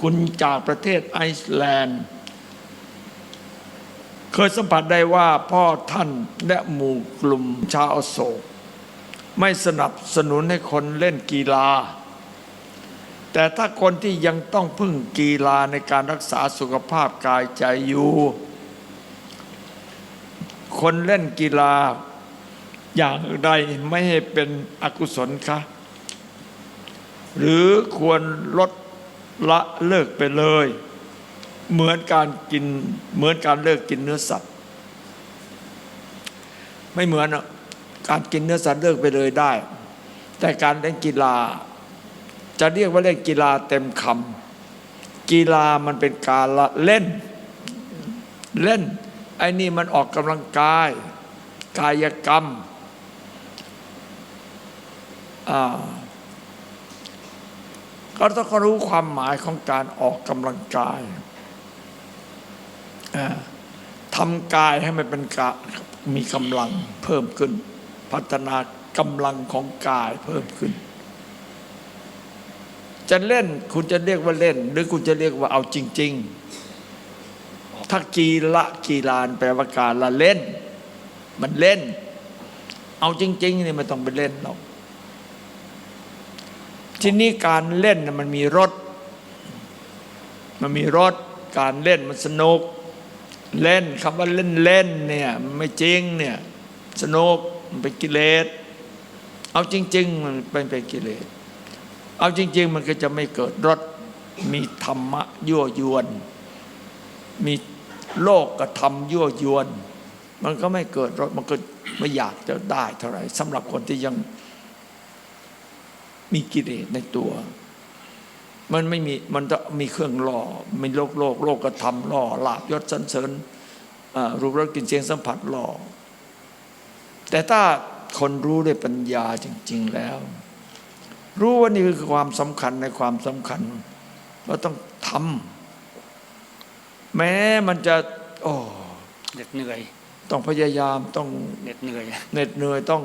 คุณจากประเทศไอซ์แลนด์ เคยสัมผัสได้ว่าพ่อท่านและหมู่กลุ่มชาวอโศก ไม่สนับสนุนให้คนเล่นกีฬา แต่ถ้าคนที่ยังต้องพึ่งกีฬาในการรักษาสุขภาพกายใจอยู่คนเล่นกีฬาอย่างใดไม่ให้เป็นอกุศลคะหรือควรลด ละเลิกไปเลย เหมือนการกินเหมือนการเลิกกินเนื้อสัตว์ ไม่เหมือนอะการกินเนื้อสัตว์เลิกไปเลยได้ แต่การเล่นกีฬา จะเรียกว่าเล่นกีฬาเต็มคำกีฬามันเป็นการละเล่นเล่นไอ้นี่มันออกกำลังกาย กายกรรมอ่า ก็ต้องรู้ความหมายของการออกกำลังกายทำกายให้มันเป็นกะมีกำลังเพิ่มขึ้น พัฒนากำลังของกายเพิ่มขึ้น จะเล่นคุณจะเรียกว่าเล่น หรือคุณจะเรียกว่าเอาจริง ๆ ถ้ากีละกีฬานแปลว่าการละเล่น มันเล่น เอาจริงๆนี่ไม่ต้องไปเล่นหรอก ทีนี้การเล่นมันมีรสมันมีรสการเล่นมันสนุก เล่นคำว่าเล่นเล่นเนี่ยไม่จริงเนี่ยสนุกมันเป็นกิเลสเอาจริง ๆ มันเป็นเป็นกิเลสเอาจริง ๆ มันก็จะไม่เกิดรสมีธรรมะยั่วยวน มีโลกกระทำยั่วยวน มันก็ไม่เกิดรสมันก็ไม่อยากจะได้เท่าไหร่สำหรับคนที่ยัง มีกิเลสในตัว มันไม่มีมันจะมีเครื่องล่อมีโลกโลกโลกกระทำล่อลาบยศสันเสริญอ่ารูปรสกลิ่นเสียงสัมผัสล่อแต่ถ้าคนรู้ด้วยปัญญาจริง ๆแล้ว รู้ว่านี่คือความสำคัญในความสำคัญเราต้องทำแม้มันจะโอ้เหน็ดเหนื่อย ต้องพยายามต้องเหน็ดเหนื่อยเหน็ดเหนื่อยต้อง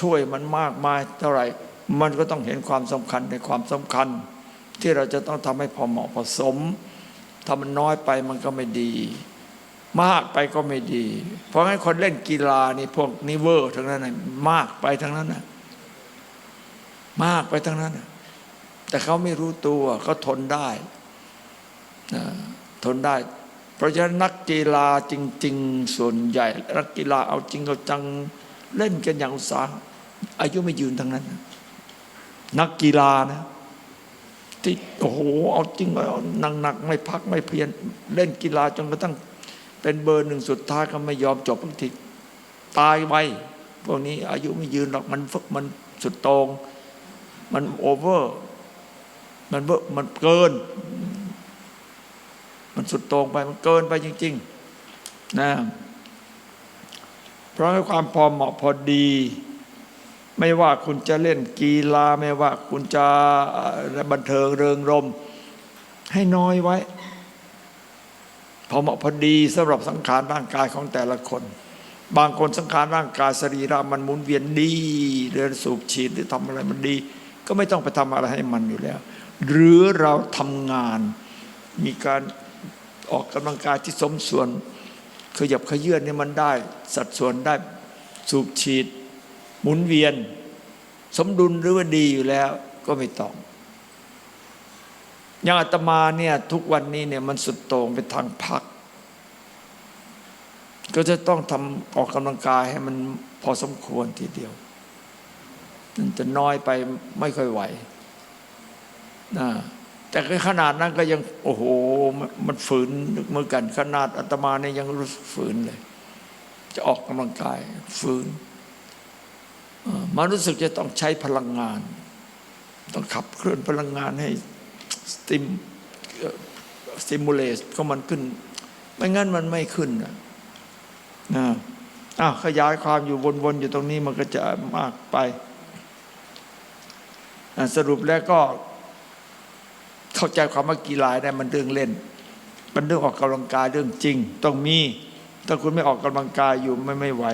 ช่วยมันมากมายเท่าไหร่ มันก็ต้องเห็นความสำคัญในความสำคัญ ที่เราจะต้องทำให้พอเหมาะพอสมถ้ามันน้อยไปมันก็ไม่ดี มากไปก็ไม่ดี เพราะงั้นคนเล่นกีฬานี่พวกนิเวอร์ทั้งนั้นนะมากไปทั้งนั้นนะมากไปทั้งนั้นนะแต่เขาไม่รู้ตัวเขาทนได้นะทนได้ เพราะฉะนั้นนักกีฬาจริง ๆ ส่วนใหญ่ นักกีฬาเอาจริงเอาจังเล่นกันอย่างอุตสาห์อายุไม่ยืนทั้งนั้นนะ นักกีฬานะ ที่โอ้โหเอาจริงเอาหนักๆไม่พักไม่เพียรเล่นกีฬาจนกระทั่งเป็นเบอร์หนึ่งสุดท้ายก็ไม่ยอมจบบางทีตายไวพวกนี้ อายุไม่ยืนหรอกมันฟึกมันสุดโตรง มันโอเวอร์ มันเบอร์มันเกิน มันสุดโตรงไปมันเกินไปจริง ๆ นะ เพราะความพอเหมาะพอดี ไม่ว่าคุณจะเล่นกีฬาไม่ว่าคุณจะบันเทิงเริงรม ให้น้อยไว้ พอเหมาะพอดีสำหรับสังขารร่างกายของแต่ละคน บางคนสังขารร่างกายสรีระมันหมุนเวียนดีเดินสูบฉีดหรือทำอะไรมันดี ก็ไม่ต้องไปทำอะไรให้มันอยู่แล้ว หรือเราทำงาน มีการออกกำลังกายที่สมส่วนขยับขยื่นนี่มันได้ สัดส่วนได้สูบฉีด หมุนเวียน สมดุลหรือว่าดีอยู่แล้วก็ไม่ต้องอย่างอาตมาเนี่ยทุกวันนี้เนี่ยมันสุดโต่งไปทางพัก ก็จะต้องทำออกกำลังกายให้มันพอสมควรทีเดียวมันจะน้อยไปไม่ค่อยไหวนะแต่ขนาดนั้นก็ยังโอ้โห มันฝืนเหมือนกันขนาดอาตมาเนี่ยยังรู้สึกฝืนเลย จะออกกำลังกายฝืน มันรู้สึกจะต้องใช้พลังงาน ต้องขับเคลื่อนพลังงานให้สติมสติมูลเลสก็มันขึ้น ไม่งั้นมันไม่ขึ้นนะนะอ้าวขยายความอยู่วนๆอยู่ตรงนี้มันก็จะมากไป สรุปแล้วก็ เข้าใจความว่ากีฬาเนี่ยมันเรื่องเล่น มันเรื่องออกกำลังกายเรื่องจริง ต้องมี ถ้าคุณไม่ออกกำลังกายอยู่ไม่ไม่ไหว